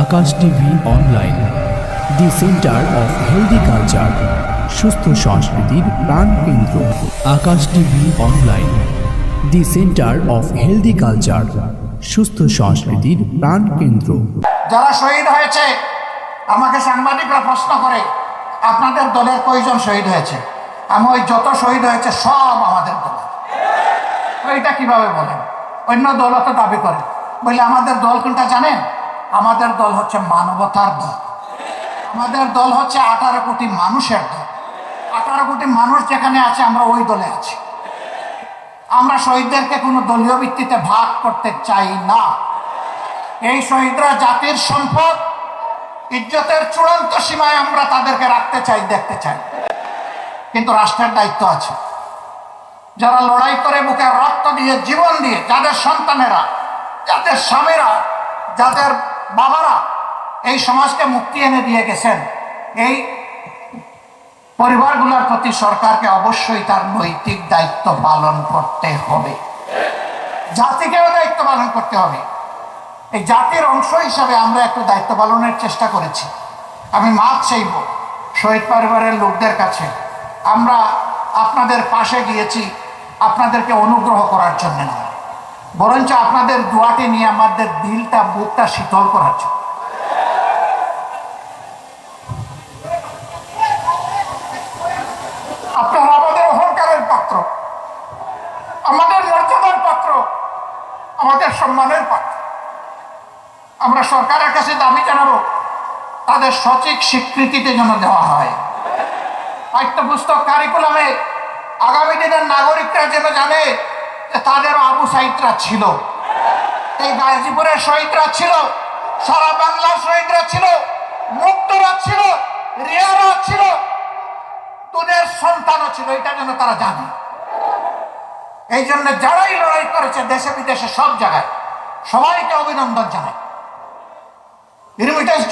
Akash TV online, the centre of healthy culture, সুস্থ সংস্কৃতির প্রাণ কেন্দ্র। Akash TV online, the centre of healthy culture, সুস্থ সংস্কৃতির প্রাণ কেন্দ্র। যারা শহীদ হয়েছে, আমাকে সাংবাদিকরা প্রশ্ন করে, আপনাদের দলের কয়জন শহীদ হয়েছে? আমি ওই যত শহীদ হয়েছে, সব আমাদের দলের। ওইটা কীভাবে বলেন? অন্য দলও তো দাবি করে। বলে, আমাদের দল কোনটা জানেন? আমাদের দল হচ্ছে মানবতার দল। আমাদের দল হচ্ছে আঠারো কোটি মানুষের দল। আঠারো কোটি মানুষ যেখানে আছে, আমরা ওই দলে আছি। আমরা শহীদদেরকে কোনো দলীয় ভিত্তিতে ভাগ করতে চাই না। এই শহীদরা জাতির সম্পদ, ইজ্জতের চূড়ান্ত সীমায় আমরা তাদেরকে রাখতে চাই, দেখতে চাই। কিন্তু রাষ্ট্রের দায়িত্ব আছে। যারা লড়াই করে বুকে রক্ত দিয়ে জীবন দিয়ে, যাদের সন্তানেরা, যাদের স্বামীরা, যাদের বাবারা, এই সমাজকে মুক্তি এনে দিয়ে গেছেন। এই পরিবারগুলোর প্রতি সরকারকে অবশ্যই তার নৈতিক দায়িত্ব পালন করতে হবে। জাতিকেও দায়িত্ব পালন করতে হবে। এই জাতির অংশ হিসাবে আমরা একটু দায়িত্ব পালনের চেষ্টা করেছি। আমি মাপ চাইব শহীদ পরিবারের লোকদের কাছে। আমরা আপনাদের পাশে গিয়েছি। আপনাদেরকে অনুগ্রহ করার জন্য। না বরঞ্চ আপনাদের দোয়াটি নিয়ে আমাদের দিলটা, বুকটা শীতল করার জন্য। আপনারা আমাদের অহংকারের পাত্র, আমাদের মর্যাদার পাত্র, আমাদের সম্মানের পাত্র। আমরা সরকারের কাছে দাবি জানাব, তাদের সঠিক স্বীকৃতিতে যেন দেওয়া হয়। পাঠ্যপুস্তক কারিকুলামে আগামী দিনের নাগরিকরা যেন জানে তাদের আবু সাইদরা ছিল। এই গাজীপুরের শহীদরা ছিল, সারা বাংলার শহীদরা ছিল, মুক্তরা ছিল, রিয়ারা ছিল, তোদের সন্তানও ছিল, এটা যেন তারা জানে। এই জন্য যারাই লড়াই করেছে দেশে বিদেশে সব জায়গায় সবাইকে অভিনন্দন জানায়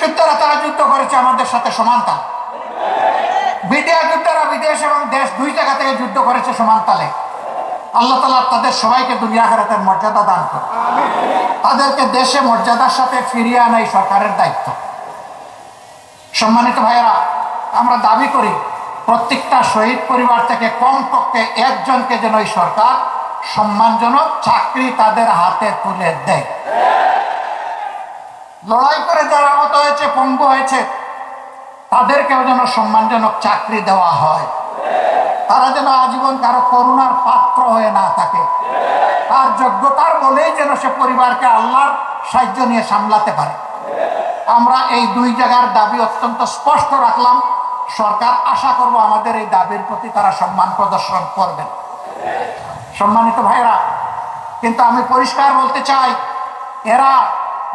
যোদ্ধারা তারা যুদ্ধ করেছে, আমাদের সাথে সমানতাল। বিডিআর যোদ্ধারা বিদেশ এবং দেশ দুই জায়গা থেকে যুদ্ধ করেছে সমানতালে। আল্লাহ তালা তাদের সবাইকে দুনিয়া হারাতের মর্যাদা দান করে তাদেরকে দেশে মর্যাদার সাথে ফিরিয়ে আনাই সরকারের দায়িত্ব। সম্মানিত ভাইয়েরা, আমরা দাবি করি, প্রত্যেকটা শহীদ পরিবার থেকে কমপক্ষে একজনকে যেন এই সরকার সম্মানজনক চাকরি তাদের হাতে তুলে দেয়। লড়াই করে যারা আহত হয়েছে, পঙ্গু হয়েছে, তাদেরকেও যেন সম্মানজনক চাকরি দেওয়া হয়। তারা যেন আজীবন কারও করুণার পাত্র হয়ে না থাকে। তার যোগ্যতার বলেই যেন সে পরিবারকে আল্লাহর সাহায্য নিয়ে সামলাতে পারে। আমরা এই দুই জায়গার দাবি অত্যন্ত স্পষ্ট রাখলাম। সরকার আশা করব আমাদের এই দাবির প্রতি তারা সম্মান প্রদর্শন করবেন। সম্মানিত ভাইরা কিন্তু আমি পরিষ্কার বলতে চাই, এরা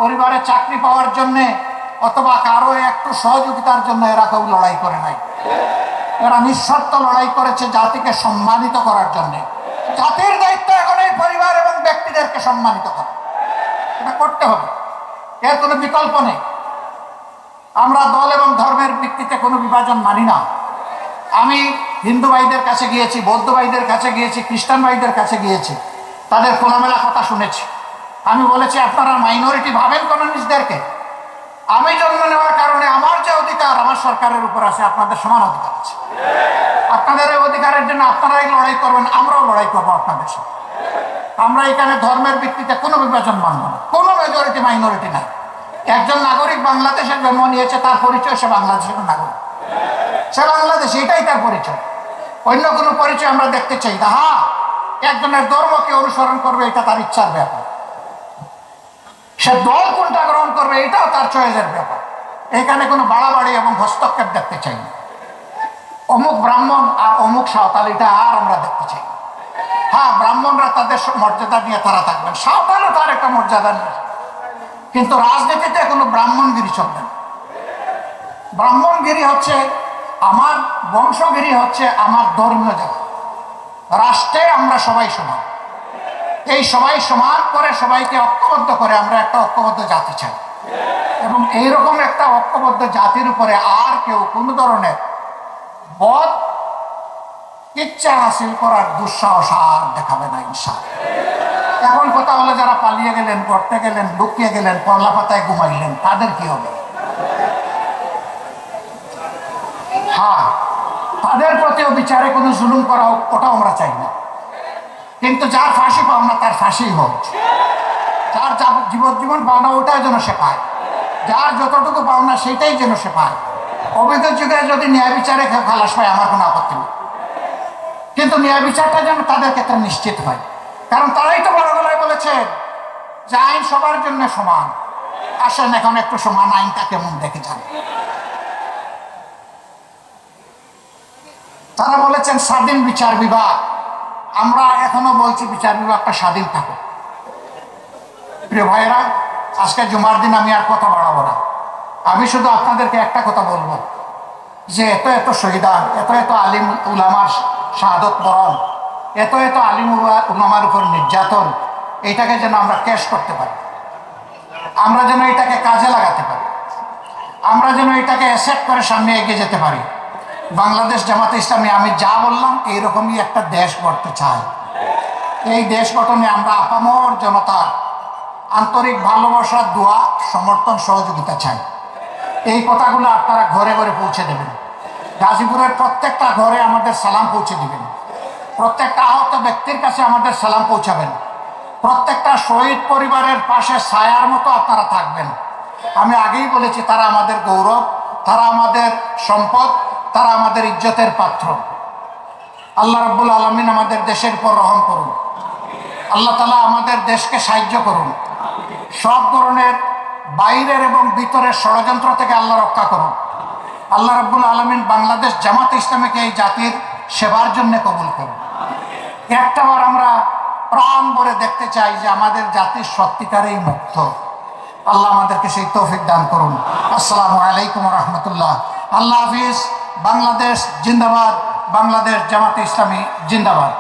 পরিবারে চাকরি পাওয়ার জন্যে অথবা কারও একটু সহযোগিতার জন্য এরা কেউ লড়াই করে নাই। এরা নিঃস্বার্থ লড়াই করেছে জাতিকে সম্মানিত করার জন্যে। জাতির দায়িত্ব এখন এই পরিবার এবং ব্যক্তিদেরকে সম্মানিত করা। এটা করতে হবে। এর কোনো বিকল্প নেই। আমরা দল এবং ধর্মের ভিত্তিতে কোনো বিভাজন মানি না। আমি হিন্দু ভাইদের কাছে গিয়েছি, বৌদ্ধ ভাইদের কাছে গিয়েছি, খ্রিস্টান ভাইদের কাছে গিয়েছি, তাদের খোলামেলা কথা শুনেছি। আমি বলেছি, আপনারা মাইনরিটি ভাবেন কোনো নিজদেরকে আমি জন্ম নেওয়ার কারণে আমার যে অধিকার আমার সরকারের উপর আছে, আপনাদের সমান অধিকার আছে। আপনাদের এই অধিকারের জন্য আপনারাই লড়াই করবেন, আমরাও লড়াই করব আপনাদের সাথে। আমরা এখানে ধর্মের ভিত্তিতে কোনো বিভাজন মানব না। কোনো মেজরিটি মাইনরিটি নাই। একজন নাগরিক বাংলাদেশে জন্ম নিয়েছে, তার পরিচয় সে বাংলাদেশের নাগরিক। সে বাংলাদেশ, এটাই তার পরিচয়। অন্য কোনো পরিচয় আমরা দেখতে চাই না। হ্যাঁ একজনের ধর্মকে অনুসরণ করবে, এটা তার ইচ্ছার ব্যাপার। সে দল কোনটা গ্রহণ করবে, এটাও তার চয়েসের ব্যাপার। এখানে কোনো বাড়াবাড়ি এবং হস্তক্ষেপ দেখতে চাই না। অমুক ব্রাহ্মণ আর অমুক সাঁওতাল এটা আর আমরা দেখতে চাই হ্যাঁ ব্রাহ্মণরা তাদের মর্যাদা নিয়ে তারা থাকবেন। সাঁওতালও তার একটা মর্যাদা নিয়ে কিন্তু রাজনীতিতে কোনো ব্রাহ্মণগিরি চলবে না। ব্রাহ্মণগিরি হচ্ছে আমার বংশগিরি হচ্ছে আমার ধর্মীয় জায়গা। রাষ্ট্রে আমরা সবাই সমান। এই সবাই সমান করে, সবাইকে ঐক্যবদ্ধ করে আমরা একটা ঐক্যবদ্ধ জাতি চাই। এবং এইরকম একটা ঐক্যবদ্ধ জাতির উপরে আর কেউ কোনো ধরনের বদ ইচ্ছা হাসিল করার দুঃসাহস আর দেখাবে না ইনশাল এখন কথা হলো, যারা পালিয়ে গেলেন করতে গেলেন, লুকিয়ে গেলেন কলা পাতায় ঘুমাইলেন, তাদের কি হবে? হ্যাঁ তাদের প্রতিও বিচারে কোনো জুলুম করা ওটাও আমরা চাই না। কিন্তু যার ফাঁসি পাও না, তার ফাঁসি হোক। যার জীবন পাওনা ওটাই যেন সে পায়। যার যতটুকু পাওনা সেটাই যেন সে পায়। অবৈধ যুগে যদি ন্যায় বিচারে খালাস পায়, আমার কোনো আপত্তি নেই। কিন্তু ন্যায় বিচারটা যেন তাদের ক্ষেত্রে নিশ্চিত হয়। কারণ তারাই তো বড় গলায় বলেছে, যে আইন সবার জন্য সমান। আসেন এখন একটু সমান আইনটা কেমন দেখে যান। তারা বলেছেন, স্বাধীন বিচার বিভাগ। আমরা এখনও বলছি, বিচার বিভাগটা স্বাধীন থাকুক। প্রিয় ভাইয়েরা, আজকে জুমার দিন আমি আর কথা বাড়াবো না। আমি শুধু আপনাদেরকে একটা কথা বলব, যে এত এত শহীদান, এত এত আলিম উলামার শাহাদত বরণ, এত এত আলিম উলা- উলামার উপর নির্যাতন এটাকে যেন আমরা ক্যাশ করতে পারি। আমরা যেন এটাকে কাজে লাগাতে পারি। আমরা যেন এটাকে অ্যাসেপ্ট করে সামনে এগিয়ে যেতে পারি। বাংলাদেশ জামাতে ইসলামী, আমি যা বললাম এইরকমই একটা দেশ গড়তে চাই। এই দেশ গঠনে আমরা আপামর জনতার আন্তরিক ভালোবাসা, দোয়া, সমর্থন, সহযোগিতা চাই। এই কথাগুলো আপনারা ঘরে ঘরে পৌঁছে দেবেন। গাজীপুরের প্রত্যেকটা ঘরে আমাদের সালাম পৌঁছে দিবেন। প্রত্যেকটা আহত ব্যক্তির কাছে আমাদের সালাম পৌঁছাবেন। প্রত্যেকটা শহীদ পরিবারের পাশে ছায়ার মতো আপনারা থাকবেন। আমি আগেই বলেছি, তারা আমাদের গৌরব, তারা আমাদের সম্পদ তারা আমাদের ইজ্জতের পাত্র। আল্লাহ রাব্বুল আলমিন আমাদের দেশের উপর রহম করুন। আল্লাহ তালা আমাদের দেশকে সাহায্য করুন। সব ধরনের বাইরের এবং ভিতরের ষড়যন্ত্র থেকে আল্লাহ রক্ষা করুন। আল্লাহ রাব্বুল আলমিন বাংলাদেশ জামাত ইসলামীকে এই জাতির সেবার জন্য কবুল করুন। একটাবার আমরা প্রাণ ভরে দেখতে চাই যে আমাদের জাতির সত্যিকারেই মুক্ত। আল্লাহ আমাদেরকে সেই তৌফিক দান করুন। আসসালামু আলাইকুম রহমতুল্লাহ। আল্লাহ হাফিজ। বাংলাদেশ জিন্দাবাদ বাংলাদেশ জামাতে ইসলামী জিন্দাবাদ।